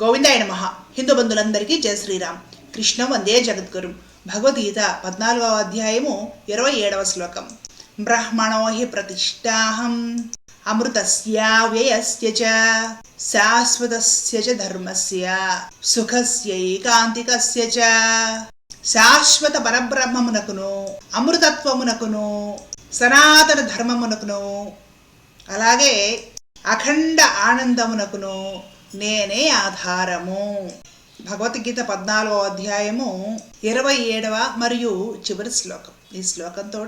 గోవిందాయ నమ. హిందూ బంధులందరికీ జయ శ్రీరామ్. కృష్ణ వందే జగద్గురు. భగవద్గీత పద్నాలుగవ అధ్యాయము ఇరవై ఏడవ శ్లోకం. బ్రహ్మణో హి ప్రతిష్టాహం అమృతస్య వ్యయస్య చ శాశ్వతస్య చ ధర్మస్య సుఖస్యైకాంతికస్య చ శాశ్వత పరబ్రహ్మమునకును అమృతత్వమునకును సనాతన ధర్మమునకును అలాగే అఖండ ఆనందమునకును నేనే ఆధారము. భగవద్గీత పద్నాలుగో అధ్యాయము ఇరవై ఏడవ మరియు చివరి శ్లోకం. ఈ శ్లోకంతో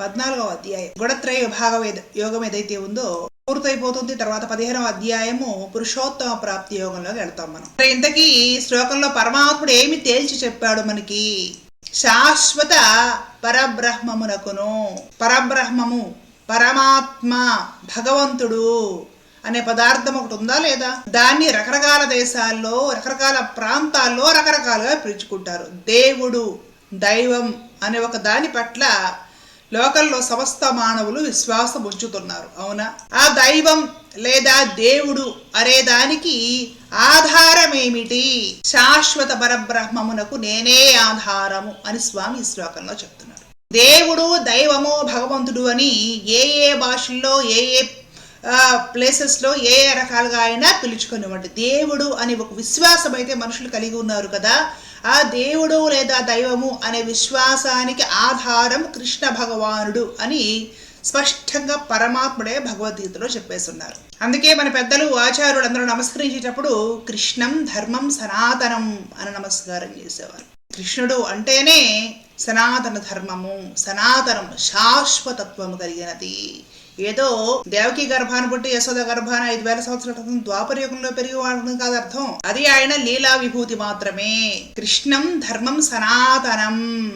పద్నాలుగవ అధ్యాయం. గుణత్రయ విభాగ యోగం ఏదైతే ఉందో పూర్తయిపోతుంది. తర్వాత పదిహేనవ అధ్యాయము పురుషోత్తమ ప్రాప్తి యోగంలోకి వెళ్తాం మనం. ఇంతకీ ఈ శ్లోకంలో పరమాత్ముడు ఏమి తేల్చి చెప్పాడు మనకి? శాశ్వత పరబ్రహ్మమునకును. పరబ్రహ్మము పరమాత్మ భగవంతుడు. అనే పదార్థం ఒకటి ఉందా లేదా? దాన్ని రకరకాల దేశాల్లో రకరకాల ప్రాంతాల్లో రకరకాలుగా పిలుచుకుంటారు. దేవుడు దైవం అనే ఒక దాని పట్ల లోకల్లో సమస్త మానవులు విశ్వాసం ఉంచుతున్నారు. అవునా? ఆ దైవం లేదా దేవుడు అనే దానికి ఆధారమేమిటి? శాశ్వత పరబ్రహ్మమునకు నేనే ఆధారము అని స్వామి ఈ శ్లోకంలో చెప్తున్నారు. దేవుడు దైవము భగవంతుడు అని ఏ ఏ భాషల్లో ఏ ఏ ప్లేసెస్లో ఏ ఏ రకాలుగా అయినా పిలుచుకునేవాడు. దేవుడు అని ఒక విశ్వాసం అయితే మనుషులు కలిగి ఉన్నారు కదా ఆ దేవుడు లేదా దైవము అనే విశ్వాసానికి ఆధారం కృష్ణ భగవానుడు అని స్పష్టంగా పరమాత్ముడే భగవద్గీతలో చెప్పేస్తున్నారు. అందుకే మన పెద్దలు ఆచార్యులు అందరూ నమస్కరించేటప్పుడు కృష్ణం ధర్మం సనాతనం అని నమస్కారం చేసేవారు. కృష్ణుడు అంటేనే సనాతన ధర్మము సనాతనం శాశ్వతత్వము కలిగినది. ఏదో దేవకి గర్భాన్ని పుట్టి యశోద గర్భాన ఐదు వేల సంవత్సరాల క్రితం ద్వాపర యుగంలో పెరిగి వాడడం కాదు అర్థం. అది ఆయన లీలా విభూతి మాత్రమే. కృష్ణం ధర్మం సనాతనం.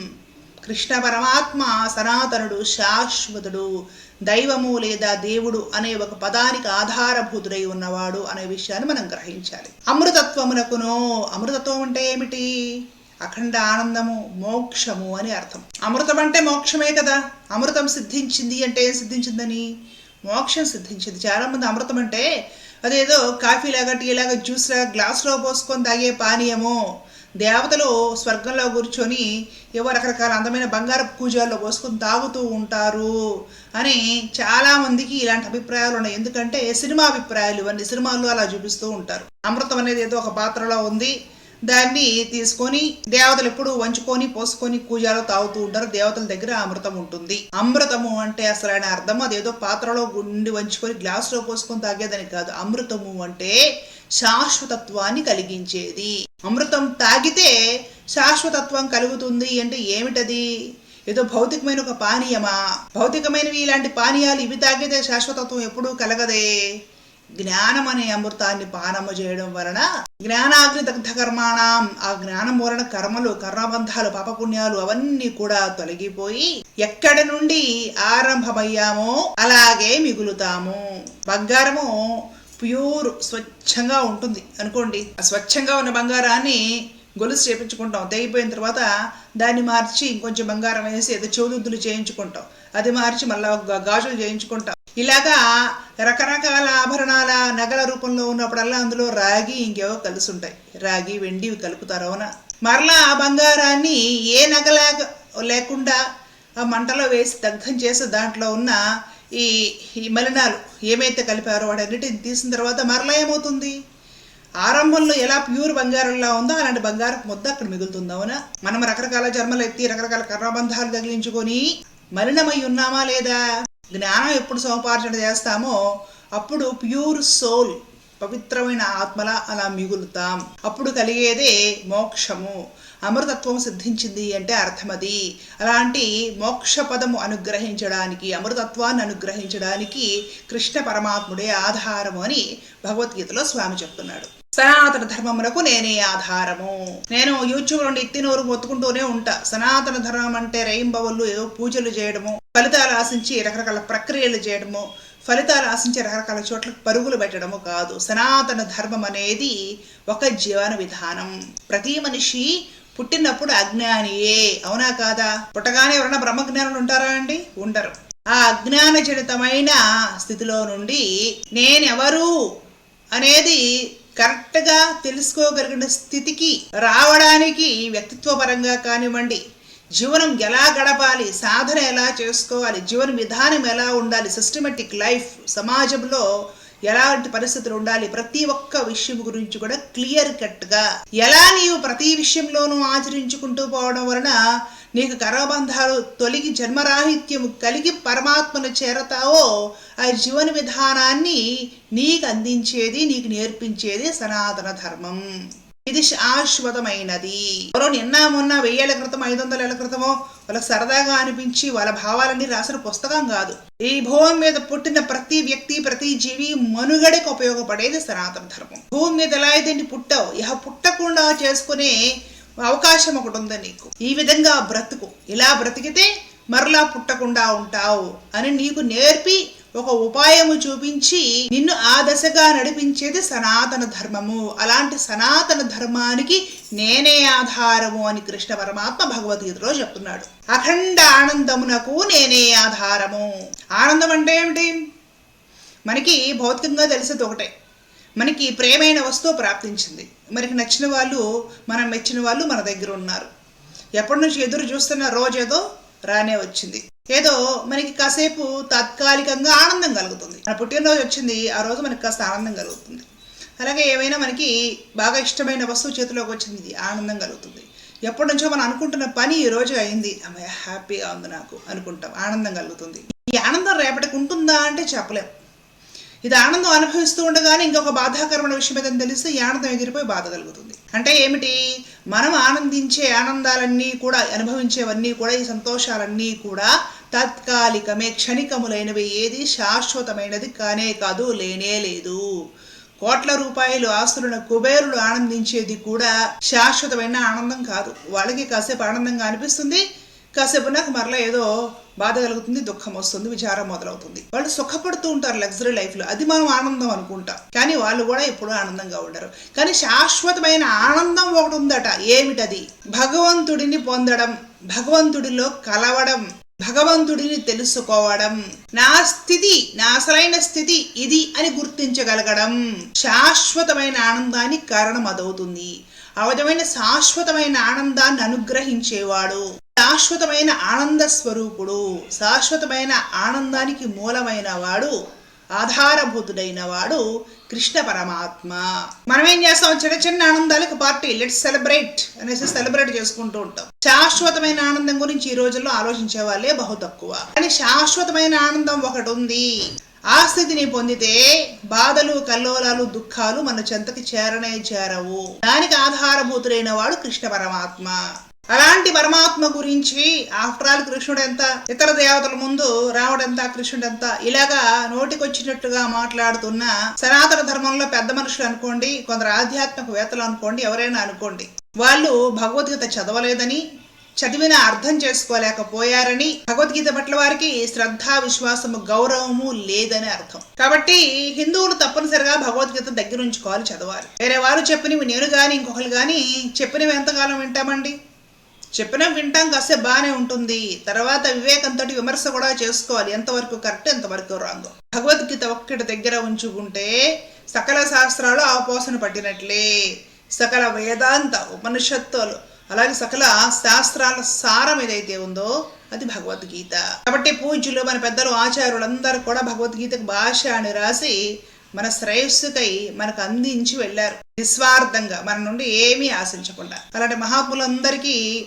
కృష్ణ పరమాత్మ సనాతనుడు శాశ్వతుడు దైవము లేదా దేవుడు అనే ఒక పదానికి ఆధారభూతుడై ఉన్నవాడు అనే విషయాన్ని మనం గ్రహించాలి. అమృతత్వమునకును. అమృతత్వం అంటే ఏమిటి? అఖండ ఆనందము మోక్షము అని అర్థం. అమృతం అంటే మోక్షమే కదా. అమృతం సిద్ధించింది అంటే ఏం సిద్ధించిందని? మోక్షం సిద్ధించింది. చాలా మంది అమృతం అంటే అదేదో కాఫీ లాగా టీ జ్యూస్ లాగా గ్లాసులో పోసుకొని తాగే పానీయము. దేవతలు స్వర్గంలో కూర్చొని ఏవో రకరకాల అందమైన బంగారపు పూజల్లో పోసుకొని తాగుతూ ఉంటారు అని చాలా మందికి ఇలాంటి అభిప్రాయాలు ఉన్నాయి. ఎందుకంటే సినిమా అభిప్రాయాలు ఇవన్నీ సినిమాల్లో అలా చూపిస్తూ ఉంటారు. అమృతం అనేది ఏదో ఒక పాత్రలో ఉంది. దాన్ని తీసుకొని దేవతలు ఎప్పుడు వంచుకొని పోసుకొని కూజాలో తాగుతూ ఉంటారు. దేవతల దగ్గర అమృతం ఉంటుంది. అమృతము అంటే అసలైన అర్థం అదేదో పాత్రలో గుండి వంచుకొని గ్లాసులో పోసుకొని తాగేదని కాదు. అమృతము అంటే శాశ్వతత్వాన్ని కలిగించేది. అమృతం తాగితే శాశ్వతత్వం కలుగుతుంది అంటే ఏమిటది? ఏదో భౌతికమైన ఒక పానీయమా? భౌతికమైనవి ఇలాంటి పానీయాలు ఇవి తాగితే శాశ్వతత్వం ఎప్పుడూ కలగదే. జ్ఞానం అనే అమృతాన్ని పానము చేయడం వలన జ్ఞానాగ్ని దగ్ధ కర్మాణం ఆ జ్ఞానం వలన కర్మలు కర్మబంధాలు పాపపుణ్యాలు అవన్నీ కూడా తొలగిపోయి ఎక్కడి నుండి ఆరంభమయ్యామో అలాగే మిగులుతాము. బంగారము ప్యూర్ స్వచ్ఛంగా ఉంటుంది. అనుకోండి ఆ స్వచ్ఛంగా ఉన్న బంగారాన్ని గొలుసు చేపించుకుంటాం. తెగిపోయిన తర్వాత దాన్ని మార్చి ఇంకొంచెం బంగారం వేసి ఏదో చెవుదుద్దులు చేయించుకుంటాం. అది మార్చి మళ్ళీ గాజులు చేయించుకుంటాం. ఇలాగా రకరకాల ఆభరణాల నగల రూపంలో ఉన్నప్పుడల్లా అందులో రాగి ఇంకేవో కలిసి ఉంటాయి రాగి వెండి కలుపుతారు అవునా? మరలా ఆ బంగారాన్ని ఏ నగల లేకుండా ఆ మంటలో వేసి దగ్ధం చేసి దాంట్లో ఉన్న ఈ ఈ మలినాలు ఏమైతే కలిపారో వాటన్నిటిని తీసిన తర్వాత మరలా ఏమవుతుంది? ఆరంభంలో ఎలా ప్యూర్ బంగారంలా ఉందో అలాంటి బంగారపు ముద్ద అక్కడ మిగులుతుంది అవునా? మనం రకరకాల జన్మలు ఎత్తి రకరకాల కర్రబంధాలు తగిలించుకొని మలినమై ఉన్నామా లేదా? జ్ఞానం ఎప్పుడు సముపార్జన చేస్తామో అప్పుడు ప్యూర్ సోల్ పవిత్రమైన ఆత్మల అలా మిగులుతాం. అప్పుడు కలిగేదే మోక్షము. అమృతత్వం సిద్ధించింది అంటే అర్థమది. అలాంటి మోక్ష పదము అనుగ్రహించడానికి అమృతత్వాన్ని అనుగ్రహించడానికి కృష్ణ పరమాత్ముడే ఆధారము అని భగవద్గీతలో స్వామి చెప్తున్నాడు. సనాతన ధర్మమునకు నేనే ఆధారము. నేను యూట్యూబ్ నుండి ఇత్తినోరు మొత్తుకుంటూనే ఉంటా. సనాతన ధర్మం అంటే రైంబవళ్ళు ఏదో పూజలు చేయడము ఫలితాలు ఆశించి రకరకాల ప్రక్రియలు చేయడము ఫలితాలు ఆశించి రకరకాల చోట్ల పరుగులు పెట్టడము కాదు. సనాతన ధర్మం అనేది ఒక జీవన విధానం. ప్రతి మనిషి పుట్టినప్పుడు అజ్ఞానియే. అవునా కాదా? పుట్టగానే ఎవరైనా బ్రహ్మజ్ఞానులు ఉంటారా అండి? ఉండరు. ఆ అజ్ఞానజనితమైన స్థితిలో నుండి నేనెవరు అనేది కరెక్ట్గా తెలుసుకోగలిగిన స్థితికి రావడానికి వ్యక్తిత్వ పరంగా కానివ్వండి జీవనం ఎలా గడపాలి సాధన ఎలా చేసుకోవాలి జీవన విధానం ఎలా ఉండాలి సిస్టమేటిక్ లైఫ్ సమాజంలో ఎలాంటి పరిస్థితులు ఉండాలి ప్రతి ఒక్క విషయం గురించి కూడా క్లియర్ కట్గా ఎలా నీవు ప్రతి విషయంలోనూ ఆచరించుకుంటూ పోవడం వలన నీకు కర్మబంధాలు తొలగి జన్మరాహిత్యము కలిగి పరమాత్మను చేరతావో ఆ జీవన విధానాన్ని నీకు అందించేది నీకు నేర్పించేది సనాతన ధర్మం. ఇది శాశ్వతమైనది. ఎవరో నిన్న మొన్న వెయ్యేళ్ళ క్రితం ఐదు వందల ఏళ్ళ క్రితమో వాళ్ళకి సరదాగా అనిపించి వాళ్ళ భావాలన్నీ రాసిన పుస్తకం కాదు. ఈ భూమి మీద పుట్టిన ప్రతి వ్యక్తి ప్రతి జీవి మనుగడకు ఉపయోగపడేది సనాతన ధర్మం. భూమి మీద ఎలా అయితే పుట్టావు ఇహ పుట్టకుండా చేసుకునే అవకాశం ఒకటి ఉంది నీకు? ఈ విధంగా బ్రతుకు. ఇలా బ్రతికితే మరలా పుట్టకుండా ఉంటావు అని నీకు నేర్పి ఒక ఉపాయము చూపించి నిన్ను ఆ దశగా నడిపించేది సనాతన ధర్మము. అలాంటి సనాతన ధర్మానికి నేనే ఆధారము అని కృష్ణ పరమాత్మ భగవద్గీతలో చెప్తున్నాడు. అఖండ ఆనందమునకు నేనే ఆధారము. ఆనందం అంటే ఏమిటి? మనకి భౌతికంగా తెలిసేది ఒకటే. మనకి ప్రేమైన వస్తువు ప్రాప్తించింది. మనకి నచ్చిన వాళ్ళు మనం మెచ్చిన వాళ్ళు మన దగ్గర ఉన్నారు. ఎప్పటి నుంచి ఎదురు చూస్తున్న రోజేదో రానే వచ్చింది. ఏదో మనకి కాసేపు తాత్కాలికంగా ఆనందం కలుగుతుంది. మన పుట్టినరోజు వచ్చింది ఆ రోజు మనకి కాస్త ఆనందం కలుగుతుంది. అలాగే ఏమైనా మనకి బాగా ఇష్టమైన వస్తువు చేతిలోకి వచ్చింది ఆనందం కలుగుతుంది. ఎప్పటి నుంచో మనం అనుకుంటున్న పని ఈ రోజు అయింది. అమ్మాయి హ్యాపీగా ఉంది నాకు అనుకుంటాం. ఆనందం కలుగుతుంది. ఈ ఆనందం రేపటికి ఉంటుందా అంటే చెప్పలేం. ఇది ఆనందం అనుభవిస్తూ ఉండగానే ఇంకొక బాధాకరమైన విషయం ఏదని తెలిస్తే ఈ ఆనందం ఎగిరిపోయి బాధ కలుగుతుంది. అంటే ఏమిటి? మనం ఆనందించే ఆనందాలన్నీ కూడా అనుభవించేవన్నీ కూడా ఈ సంతోషాలన్నీ కూడా తాత్కాలికమే క్షణికములైనవి. ఏది శాశ్వతమైనది కానే కాదు లేనే లేదు. కోట్ల రూపాయలు ఆస్తులను కుబేరులు ఆనందించేది కూడా శాశ్వతమైన ఆనందం కాదు. వాళ్ళకి కాసేపు ఆనందంగా అనిపిస్తుంది కాసేపు నాకు మరలా ఏదో బాధ కలుగుతుంది దుఃఖం వస్తుంది విచారం మొదలవుతుంది. వాళ్ళు సుఖపడుతూ ఉంటారు లగ్జరీ లైఫ్లో. అది మనం ఆనందం అనుకుంటాం. కానీ వాళ్ళు కూడా ఎప్పుడూ ఆనందంగా ఉండరు. కానీ శాశ్వతమైన ఆనందం ఒకటి ఉందట. ఏమిటది? భగవంతుడిని పొందడం భగవంతుడిలో కలవడం భగవంతుడిని తెలుసుకోవడం. నా స్థితి నా అసలైన స్థితి ఇది అని గుర్తించగలగడం. శాశ్వతమైన ఆనందానికి కారణం అదవుతుంది. ఆ విధమైన శాశ్వతమైన ఆనందాన్ని అనుగ్రహించేవాడు. శాశ్వతమైన ఆనంద స్వరూపుడు శాశ్వతమైన ఆనందానికి మూలమైన వాడు ఆధారభూతుడైన వాడు కృష్ణ పరమాత్మ. మనం ఏం చేస్తాం? చిన్న చిన్న ఆనందాలకు పార్టీ లెట్స్ సెలబ్రేట్ అనేసి సెలబ్రేట్ చేసుకుంటూ ఉంటాం. శాశ్వతమైన ఆనందం గురించి ఈ రోజుల్లో ఆలోచించే వాళ్ళే బహు తక్కువ. కానీ శాశ్వతమైన ఆనందం ఒకటి ఉంది. ఆ స్థితిని పొందితే బాధలు కల్లోలాలు దుఃఖాలు మన చెంతకి చేరనే చేరవు. దానికి ఆధారభూతుడైన వాడు కృష్ణ పరమాత్మ. అలాంటి పరమాత్మ గురించి ఆఫ్టర్ ఆల్ కృష్ణుడు ఎంత ఇతర దేవతల ముందు రాముడు కృష్ణుడు ఎంత ఇలాగా నోటికొచ్చినట్టుగా మాట్లాడుతున్న సనాతన ధర్మంలో పెద్ద మనుషులు అనుకోండి కొందరు ఆధ్యాత్మిక వేత్తలు అనుకోండి ఎవరైనా అనుకోండి వాళ్ళు భగవద్గీత చదవలేదని చదివిన అర్థం చేసుకోలేకపోయారని భగవద్గీత పట్ల వారికి శ్రద్ధ విశ్వాసము గౌరవము లేదని అర్థం. కాబట్టి హిందువులు తప్పనిసరిగా భగవద్గీత దగ్గర ఉంచుకోవాలి చదవాలి. వేరే వారు చెప్పినవి నేను గాని ఇంకొకరు గాని చెప్పినవి ఎంతకాలం వింటామండి? చెప్పినా వింటాం కాస్తే బాగానే ఉంటుంది. తర్వాత వివేకంతో విమర్శ కూడా చేసుకోవాలి. ఎంతవరకు కరెక్ట్ ఎంతవరకు రాంగ్? భగవద్గీత ఒక్కటి దగ్గర ఉంచుకుంటే సకల శాస్త్రాలు ఆపోసన పట్టినట్లే. సకల వేదాంత ఉపనిషత్తులు అలాగే సకల శాస్త్రాల సారం ఏదైతే ఉందో అది భగవద్గీత. కాబట్టి పూజ్యులు మన పెద్దలు ఆచార్యులందరూ కూడా భగవద్గీతకు భాష అని రాసి మన శ్రేయస్సుకై మనకు అందించి వెళ్ళారు. నిస్వార్థంగా మన నుండి ఏమీ ఆశించకుండా. అలాంటి మహాత్ములందరికీ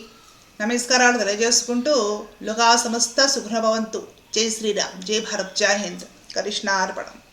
నమస్కారాలు తెలియజేసుకుంటూ లోకా సమస్త సుగ్రభవంతు జై శ్రీరామ్. జై భారత్. జై హింద్. కృష్ణార్పణం